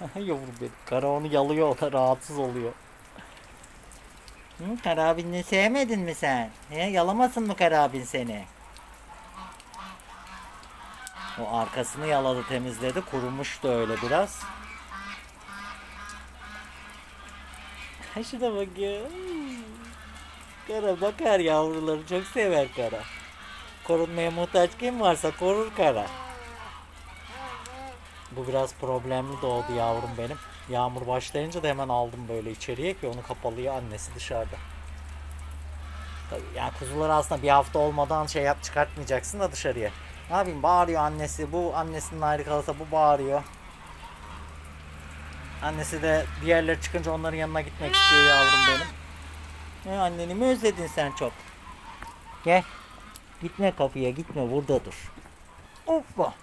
Yavrum benim. Kara onu yalıyor o da rahatsız oluyor. Hı, Kara abini sevmedin mi sen? He, yalamasın mı Kara abin seni? O arkasını yaladı temizledi. Kurumuştu öyle biraz. Şuna bak ya. Kara bakar yavruları çok sever Kara. Korunmaya muhtaç kim varsa korur Kara. Bu biraz problemli doğdu yavrum benim. Yağmur başlayınca da hemen aldım böyle içeriye ki onu kapalıya annesi dışarıda. Tabii yani kuzuları aslında bir hafta olmadan şey yap çıkartmayacaksın da dışarıya. Ne yapayım bağırıyor annesi. Bu annesinin ayrı kalırsa bu bağırıyor. Annesi de diğerleri çıkınca onların yanına gitmek istiyor yavrum benim. Ne anneni mi özledin sen çok? Gel. Gitme kapıya gitme burada dur. Hoppa.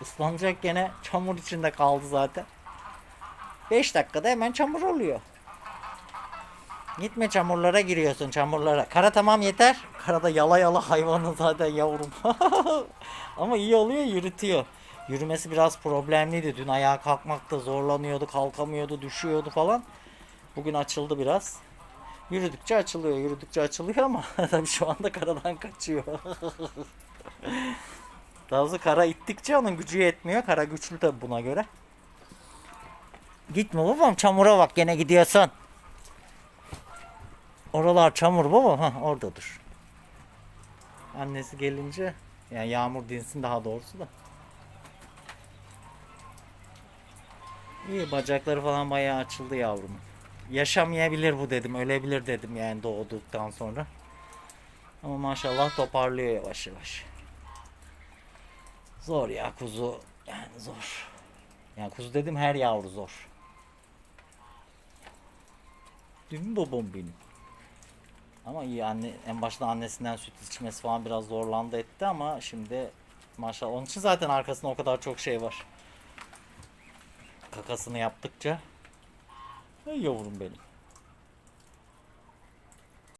Islanacak gene çamur içinde kaldı zaten. 5 dakikada hemen çamur oluyor. Gitme çamurlara giriyorsun çamurlara. Kara tamam yeter. Kara da yala yala hayvanı zaten yavrum. Ama iyi oluyor yürütüyor. Yürümesi biraz problemliydi. Dün ayağa kalkmakta zorlanıyordu, kalkamıyordu, düşüyordu falan. Bugün açıldı biraz. Yürüdükçe açılıyor, yürüdükçe açılıyor ama tabii şu anda karadan kaçıyor. Daha doğrusu kara ittikçe onun gücü yetmiyor. Kara güçlü tabi buna göre. Gitme babam çamura bak gene gidiyorsun. Oralar çamur baba. Ha orada dur. Annesi gelince yani yağmur dinsin daha doğrusu da. İyi bacakları falan bayağı açıldı yavrum. Yaşamayabilir bu dedim. Ölebilir dedim yani doğduktan sonra. Ama maşallah toparlıyor yavaş yavaş. Zor ya kuzu. Yani zor. Yani kuzu dedim her yavru zor. Değil mi babam benim? Ama iyi anne en başta annesinden süt içmesi falan biraz zorlandı etti ama şimdi maşallah onun için zaten arkasında o kadar çok şey var. Kakasını yaptıkça. Ay yavrum benim.